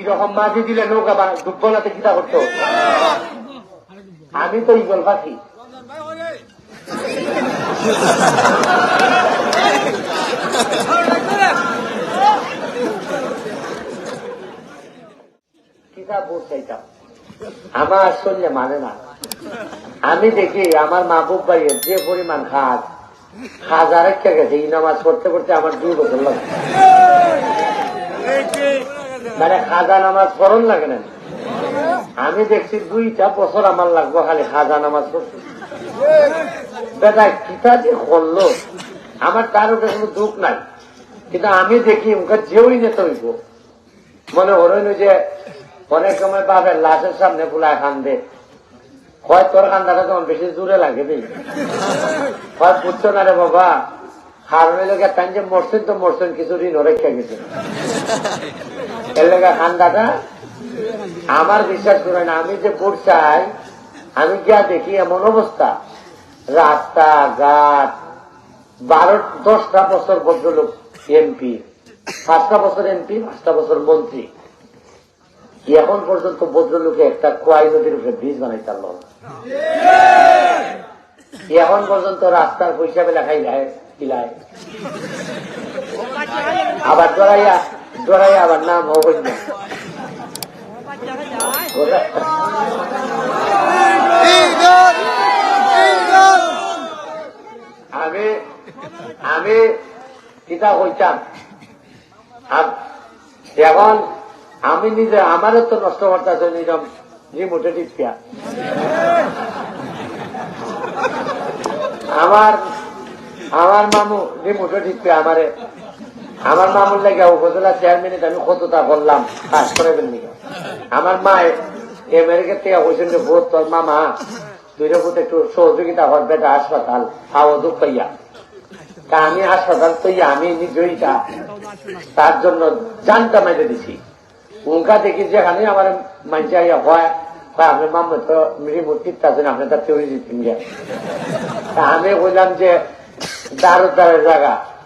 এরকম মাঝে দিলে নৌকা বা না কিতা করতো? আমি তো ইগল পাখি আমার শরীরে মানে না। আমি দেখি আমার মাহবুব ভাইয়ের যে পরিমাণ খাজ খাজ আরেকটা গেছে এই নামাজ পড়তে পড়তে আমার দুই বছর লাগে। মানে খাজা নামাজ পড়ন লাগে না। আমি দেখছি দুইটা বছর আমার লাগবো খালি খাজা নামাজ পড়তে। বেটা, কিতা যে করল? আমার উপরে কোনো দুঃখ নাই। কিন্তু আমি দেখি ওকে যেওই নেতা হইব। মনে হরইন যে অনেক সময় বাপের লাশের সামনে ফুলায় কান্দে। হয় তোর কান্দাটা তোমার বেশি দূরে লাগে রে হয় বুঝছ না রে বাবা? কারণ লোক তাই যে মরছেন তো মরছেন, কিছু ঋণ রেখে গেছে। এর লেগে কান্দাটা আমার বিশ্বাস করে না আমি যে চাই, আমি যা দেখি এমন অবস্থা। রাস্তা, ঘাট, বারো, দশটা বছর ভদ্রলোক এমপি পাঁচটা বছর এমপি পাঁচটা বছর মন্ত্রী। এখন পর্যন্ত ভদ্রলোকে একটা কোয়াই নদীর উপরে ব্রিজ বানাই না এখন পর্যন্ত রাস্তার পয়সা বেলা খাই যায় আবার ডরাইয়া ডরাইয়া আবার নাম হবে না আমি আমি কিতা হইতাম এখন আমি নিজে আমারও তো নষ্ট করতেছে নিজম রিমোটে টিপিয়া আমার আমার মামু রিমোটে টিপিয়া আমারে আমার মামুর লাগে উপজেলা চেয়ারম্যানে আমি কতটা বললাম, কাজ করে ফেললি আমার মা আমেরিকা থেকে যে ভোট তোর মামা দুইটা ভোট একটু সহযোগিতা হওয়ার বেটা, হাসপাতাল খাওয়া দুঃখ পাইয়া। তা আমি হাসপাতাল তৈয়া আমি নিজেই তা তার জন্য জানটা মেরে দিছি। উনকা দেখি যেখানে আমার মানছে আইয়া হয় আপনি মামা তো রিমোট টিপতে আছেন আপনি তার চুরি দিতেন তা আমি বললাম যে দারো দারের জায়গা।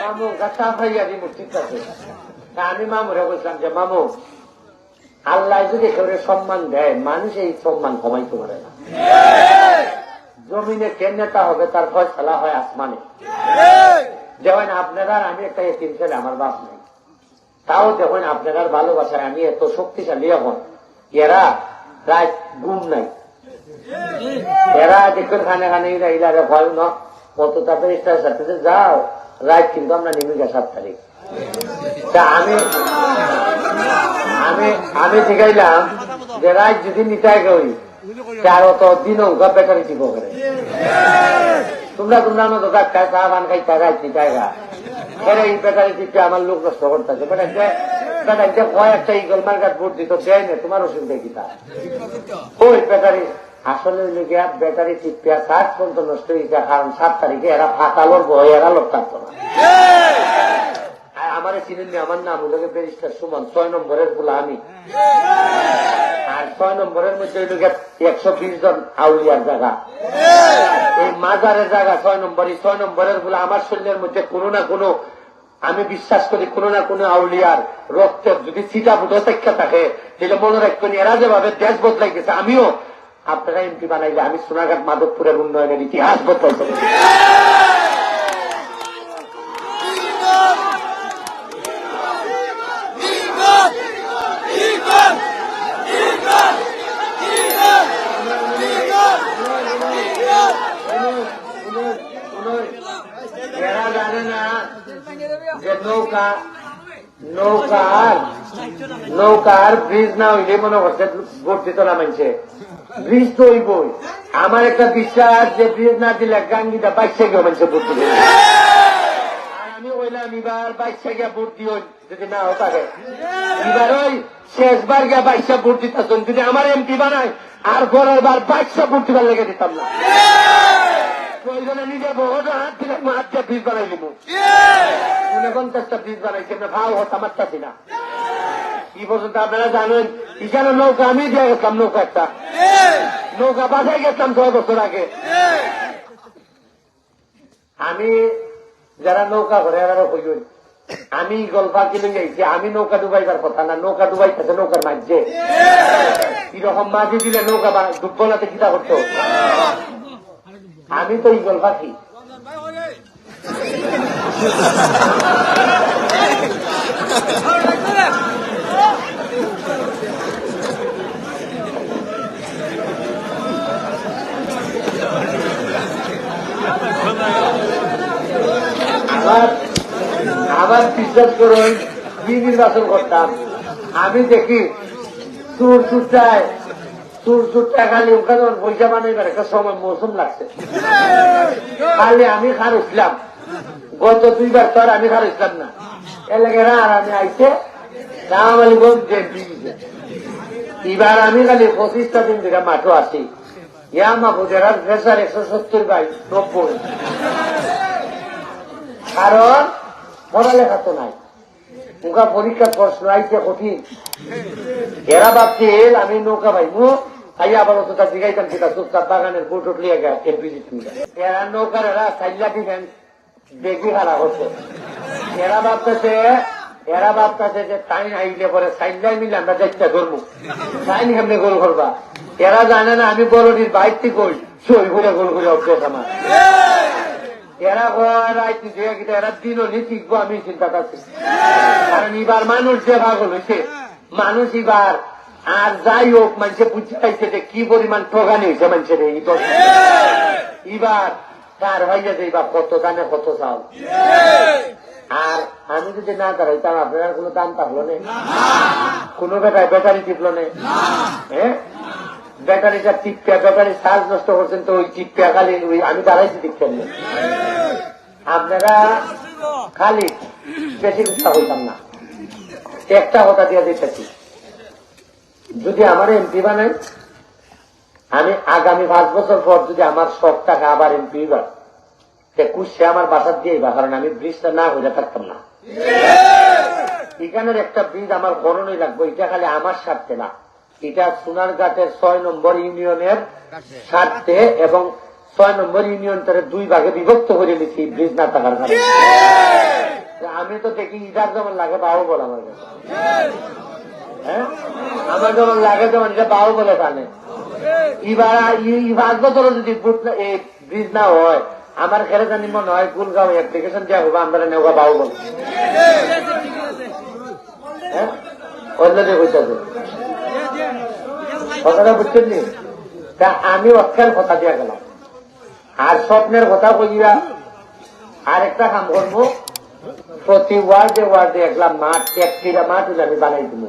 মামু, গাছা দিব ঠিক আছে। আমি মামুরে বলছিলাম যে, মামু, আল্লাহ যদি কেউ সম্মান দেয় মানুষ এই সম্মান কমাইতে পারে না। জমিনে কে নেতা হবে তার ফয়সলা হয় আসমানে। যেমন আপনারা আমি একটা এতিম ছেলে, আমার বাপ নেই। তাও দেখুন আপনার ভালোবাসায় আমি এত শক্তিশালী এখন। এরা প্রায় গুম নাই। এরা দেখুন খানে খানে ইলারে ভয় ন। কত তাড়াতাড়ি সাথে যাও, রাত কিন্তু আমরা নেমে গেছি সাত তারিখ। তা আমি আমি আমি শিখাইলাম যে রাত যদি নিতাই গই চার অত দিন ব্যাটারি টিপ করে। তোমরা তোমরা মতো ডাক্তার চা বান খাই চা রাত নিতাই গা। এরা এই ব্যাটারি টিপে আমার লোক নষ্ট করতেছে। বেটা বেটা যে কয় একটা ইগল মার্কাট ভোট দিত দেয় না, তোমার অসুবিধা কি তা? ওই ব্যাটারি আসলে হইল গিয়া ব্যাটারি টিপিয়া সাত পর্যন্ত নষ্ট হয়েছে কারণ সাত তারিখে এরা ফাতালোর বই এরা লোক থাকতো না। আর আমার চিনেন আমার নাম হলো ব্যারিস্টার সুমন ছয় নম্বরের ফুলা আমি আর ছয় নম্বরের মধ্যে হইল একশো বিশ জন আউলিয়ার জায়গা। এই মাজারের জায়গা ছয় নম্বর এই ছয় নম্বরের বলে আমার শরীরের মধ্যে কোনো না কোনো আমি বিশ্বাস করি কোনো না কোনো আউলিয়ার রক্তের যদি চিটা বুধ থাকে তাহলে মনে রাখবেন এরা যেভাবে দেশ বদলাই গেছে আমিও আপনারা এমপি বানাইলে আমি সোনাঘাট মাধবপুরের উন্নয়নের ইতিহাস বদলাই করব এরা জানে না যে নৌকা নৌকার নৌকার ব্রিজ না হইলে মনে মানছে ব্রিজ তো আমার একটা বিশ্বাস যে ব্রিজ না দিলে গাঙ্গিটা বাইশে গিয়ে আর আমি ওই কইলাম এবার বাইশা গিয়া ভোট দিও যদি না হো পারে এবার ওই শেষবার গিয়া বাইশা ভোট দিতেছেন যদি আমার এমপি বানায় আর পরের বার বাইশা ভোট দিবার লেগে দিতাম না প্রয়োজনে নিজে বহুত হাত দিলে হাত বীজ বানাই দিব উনপঞ্চাশটা বীজ বানাইছে? না ভাও হতাম না। কি পর্যন্ত আপনারা জানেন এখানে নৌকা আমি দিয়ে গেছিলাম নৌকা একটা। নৌকা বাসায় গেছিলাম ছয় বছর আগে। আমি যারা নৌকা ঘরে এরা কইল আমি গল্পা কিনে যাইছি আমি নৌকা ডুবাইবার কথা না নৌকা ডুবাইতেছে নৌকার মাঝে। এরকম মাঝে দিলে নৌকা ডুববো না তো কিতা করতো? আমি তো ইগল পাখি আবার আমার বিশ্বাস করুন, কি নির্বাচন করতাম? আমি দেখি সুর সুরটায় সুর সুরটা খালি ওখানে পয়সা বানাইবার একটা সময় মৌসুম লাগছে। খালি আমি খার উঠলাম। গত দুইবার তো আমি খার উঠলাম না। এলাকার আর আমি আইছে রাম আলী বলছে এবার আমি খালি পঁচিশটা দিন থেকে মাঠও আসি ইয়া মাহবুদের প্রেসার একশো সত্তর বাই নব্বই। কারণ পড়ালেখা তো নাই। নৌকা পরীক্ষার প্রশ্ন আইছে কঠিন। এরা ভাবছে আমি নৌকা পাইবো তাই আবার অতটা জিগাইতাম সেটা চুপচাপ বাগানের বুট উঠলিয়ে গেছে এলপিজি এরা নৌকার এরা সাইলা দিবেন বেশি খারাপ হচ্ছে। এরা ভাবতেছে এরা ভাবতেছে যে তাই আইলে পরে সাইলাই মিলে আমরা চেষ্টা করব তাই কেমনে গোল করবা? এরা জানে না, আমি বড়টির বাইকটি কই, সই করে গোল করে অভ্যেস আমার। এরা কয় কিটা এরা দিনও নি শিখব আমি চিন্তা করছি কারণ এবার মানুষ যে ভাগল হয়েছে মানুষ এবার আর যাই হোক, মানুষে বুঝতে পাইছে যে কি পরিমাণ ঠগানি হয়েছে মানুষের এই এবার তার হইয়া যে এবার কত দানে কত চাও আর আমি যদি না দাঁড়াইতাম আপনার কোনো দাম থাকল না? কোনো বেটায় ব্যাটারি টিপলো না? হ্যাঁ ব্যাটারিটা টিপটা ব্যাটারি চার্জ নষ্ট করছেন তো ওই টিপটা খালি ওই আমি দাঁড়াইছি টিপছেন না আপনারা খালি বেশি কথা হইতাম না। একটা কথা দিয়ে দিতেছি। যদি আমার এমপি বানাই, আমি আগামী পাঁচ বছর পর যদি আমার সব টাকা আবার এমপি বার সে আমার বাসার দিয়ে বা, কারণ আমি ব্রিজটা না হইলে থাকতাম না। এখানের একটা ব্রিজ আমার করণই লাগবে, এটা খালি আমার স্বার্থে না। এটা সোনারঘাটের ছয় নম্বর ইউনিয়নের স্বার্থে এবং ছয় নম্বর ইউনিয়ন তারা দুই ভাগে বিভক্ত করে নিচ্ছি ব্রিজ না থাকার কারণে। আমি তো দেখি ইটার যেমন লাগে বাবু বলে আমার কাছে। হ্যাঁ? আমার যেমন লাগে যেমন এটা বাবু বলে জানে। এবার এই পাঁচ বছর যদি ব্রিজ না হয় আমার খেলে জানি মনে হয় গুলগাঁও অ্যাপ্লিকেশন দেওয়া হবে আমরা নেওয়া বাবু বলে। হ্যাঁ? অন্যদের কথাটা বুঝছেন নি? তা আমি অক্ষের কথা দিয়া গেলাম। আর স্বপ্নের কথা কইয়া আর একটা কাম করব। প্রতি ওয়ার্ডে ওয়ার্ডে একলা মাঠ, এক মাঠ আমি বানাই দিব।